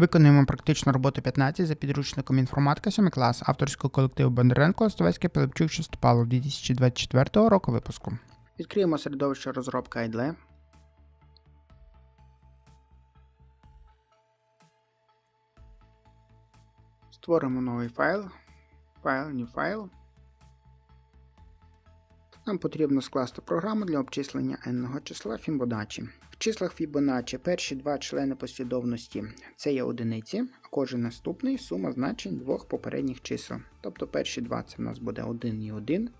Виконуємо практичну роботу 15 за підручником інформатика 7 клас авторського колективу Бондаренко Островецький Пилипчук Шестопалов 2024 року випуску. Відкриємо середовище розробка IDLE. Створимо новий файл. Файл, new файл. Нам потрібно скласти програму для обчислення n-ного числа Фібоначчі. В числах Фібоначчі перші два члени послідовності це є одиниці, а кожен наступний сума значень двох попередніх чисел. Тобто перші два це в нас буде 1 і 1.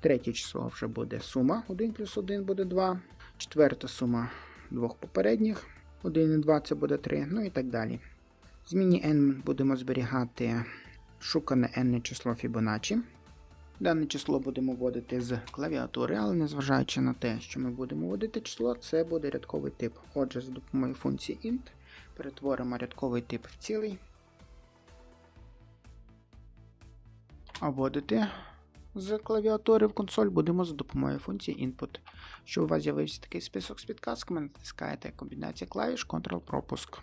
Третє число вже буде сума 1 плюс 1 буде 2. Четверта сума двох попередніх 1 і 2 це буде 3, ну і так далі. В зміні n будемо зберігати шукане n число Фібоначчі. Дане число будемо вводити з клавіатури, але незважаючи на те, що ми будемо вводити число, це буде рядковий тип. Отже, за допомогою функції int перетворимо рядковий тип в цілий. А вводити з клавіатури в консоль будемо за допомогою функції input. Щоб у вас з'явився такий список з підказками, натискаєте комбінація клавіш Ctrl-пропуск.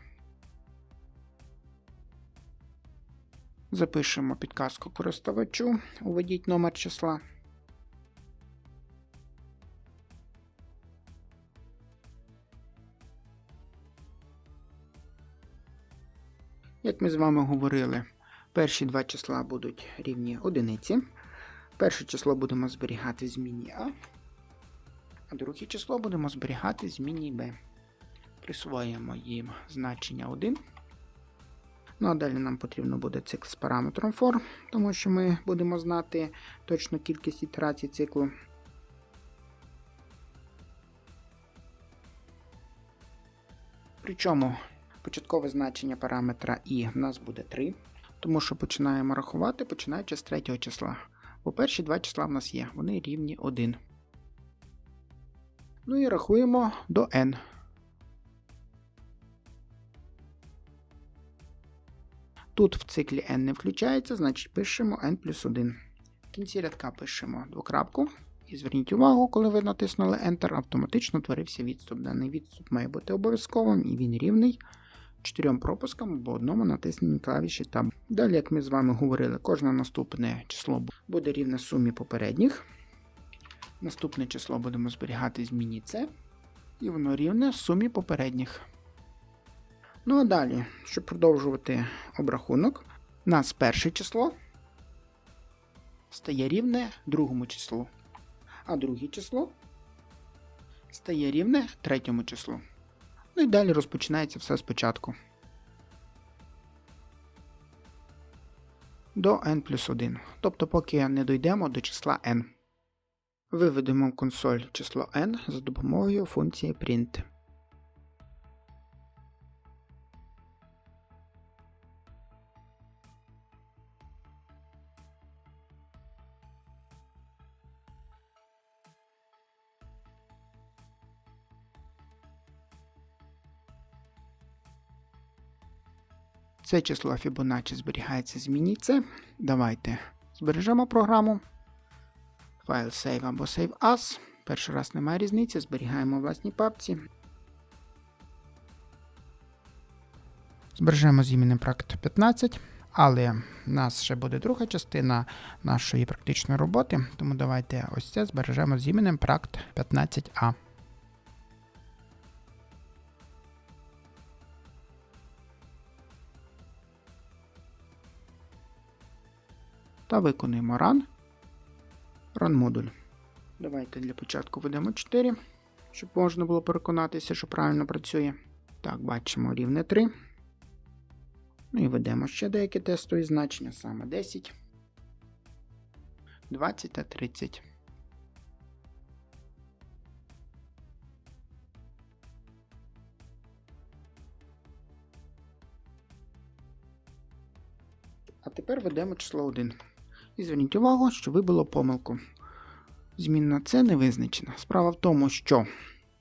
Запишемо підказку користувачу, уведіть номер числа. Як ми з вами говорили, перші два числа будуть рівні одиниці. Перше число будемо зберігати зміні А, а друге число будемо зберігати зміні Б. Присвоїмо їм значення 1. Ну а далі нам потрібно буде цикл з параметром for, тому що ми будемо знати точну кількість ітерацій циклу. Причому початкове значення параметра і в нас буде 3, тому що починаємо рахувати, починаючи з третього числа. Бо перші два числа в нас є, вони рівні 1. Ну і рахуємо до n. Тут в циклі n не включається, значить пишемо n плюс 1. В кінці рядка пишемо двокрапку. І зверніть увагу, коли ви натиснули Enter, автоматично творився відступ. Даний відступ має бути обов'язковим і він рівний чотирьом пропускам або одному натисненні клавіші Tab. Далі, як ми з вами говорили, кожне наступне число буде рівне сумі попередніх. Наступне число будемо зберігати зміні C, і воно рівне сумі попередніх. Ну а далі, щоб продовжувати обрахунок, у нас перше число стає рівне другому числу, а друге число стає рівне третьому числу. Ну і далі розпочинається все спочатку. До n плюс 1. Тобто, поки не дійдемо до числа n. Виведемо в консоль число n за допомогою функції print. Це число Fibonacci зберігається з зміні Давайте збережемо програму. Файл Save або Save As. Перший раз немає різниці, зберігаємо в власній папці. Збережемо з іменем Practice 15, але в нас ще буде друга частина нашої практичної роботи, тому давайте ось це збережемо з іменем Pract 15a. Та виконуємо run. Run модуль. Давайте для початку введемо 4, щоб можна було переконатися, що правильно працює. Так, бачимо рівне 3. Ну і ведемо ще деякі тестові значення, саме 10, 20 та 30. А тепер ведемо число 1. І зверніть увагу, що вибило помилку. Змінна це не визначена. Справа в тому, що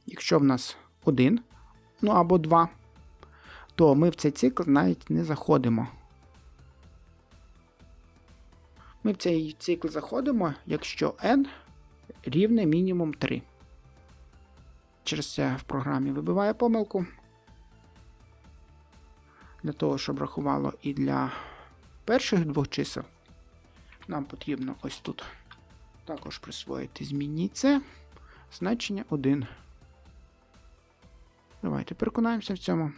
якщо в нас 1, ну або 2, то ми в цей цикл навіть не заходимо. Ми в цей цикл заходимо, якщо n рівне мінімум 3. Через це в програмі вибиває помилку. Для того, щоб рахувало і для перших двох чисел, нам потрібно ось тут також присвоїти змінній це значення 1. Давайте переконаємося в цьому.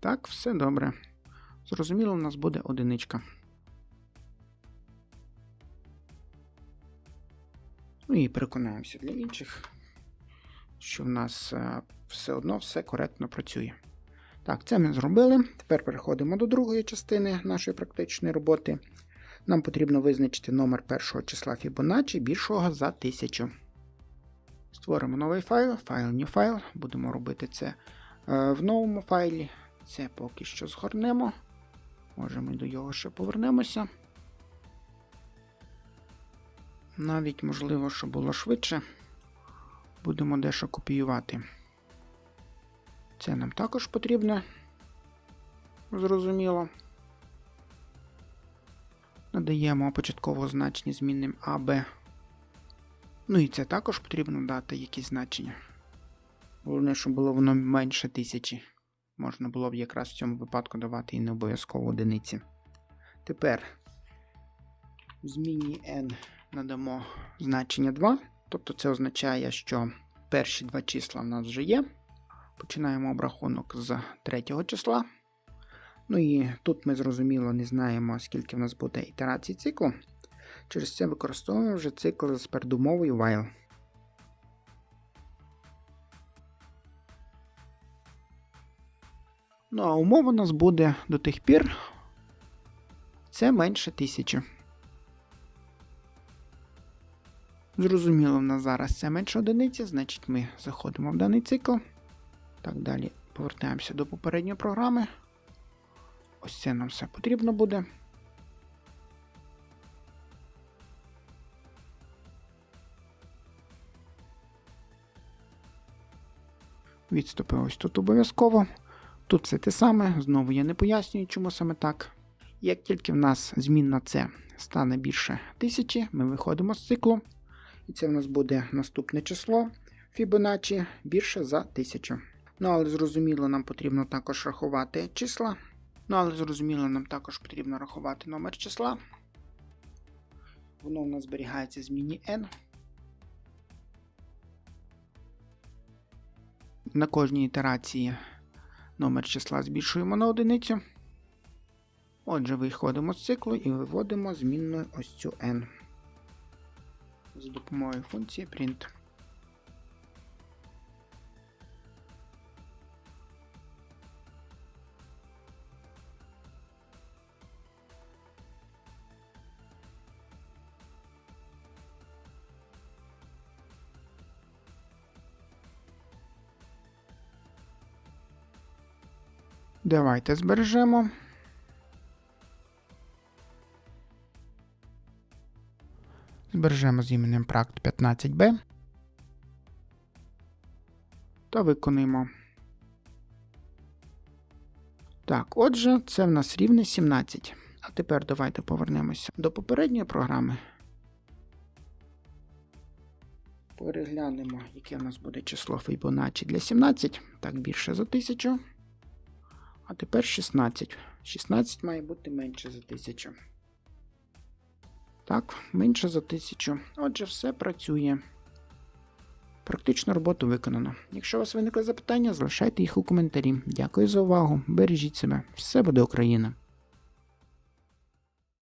Так, все добре. Зрозуміло, у нас буде одиничка. Ну і переконаємося для інших, що в нас е, все одно все коректно працює. Так, це ми зробили. Тепер переходимо до другої частини нашої практичної роботи. Нам потрібно визначити номер першого числа Fibonacci більшого за 1000. Створимо новий файл, файл New File. Будемо робити це е, в новому файлі. Це поки що згорнемо. Може, ми до його ще повернемося. Навіть можливо, щоб було швидше. Будемо дещо копіювати. Це нам також потрібно. Зрозуміло. Надаємо початкового значення змінним А, Б. Ну і це також потрібно дати якісь значення. Головне, щоб було воно менше тисячі. Можна було б якраз в цьому випадку давати і не обов'язково одиниці. Тепер в зміні n надамо значення 2. Тобто це означає, що перші два числа в нас вже є. Починаємо обрахунок з третього числа. Ну і тут ми зрозуміло не знаємо, скільки в нас буде ітерацій циклу. Через це використовуємо вже цикл з передумовою while. Ну, а умова у нас буде до тих пір. Це менше тисячі. Зрозуміло, в нас зараз це менше одиниці, значить ми заходимо в даний цикл. Так, далі повертаємося до попередньої програми. Ось це нам все потрібно буде. Відступи ось тут обов'язково. Тут все те саме, знову я не пояснюю, чому саме так. Як тільки в нас змінна це стане більше тисячі, ми виходимо з циклу. І це в нас буде наступне число Fibonacci більше за 1000. Ну, але зрозуміло, нам потрібно також рахувати числа. Ну, але зрозуміло, нам також потрібно рахувати номер числа. Воно у нас зберігається в зміні n. На кожній ітерації номер числа збільшуємо на одиницю. Отже, виходимо з циклу і виводимо змінну ось цю n за допомогою функції print. Давайте збережемо. Збережемо з іменем Практ 15b. Та виконуємо. Так, отже, це в нас рівне 17. А тепер давайте повернемося до попередньої програми. Переглянемо, яке в нас буде число Fibonacci для 17. Так, більше за 1000. А тепер 16. 16 має бути менше за 1000. Так, менше за 1000. Отже, все працює. Практично роботу виконано. Якщо у вас виникли запитання, залишайте їх у коментарі. Дякую за увагу. Бережіть себе. Все буде Україна!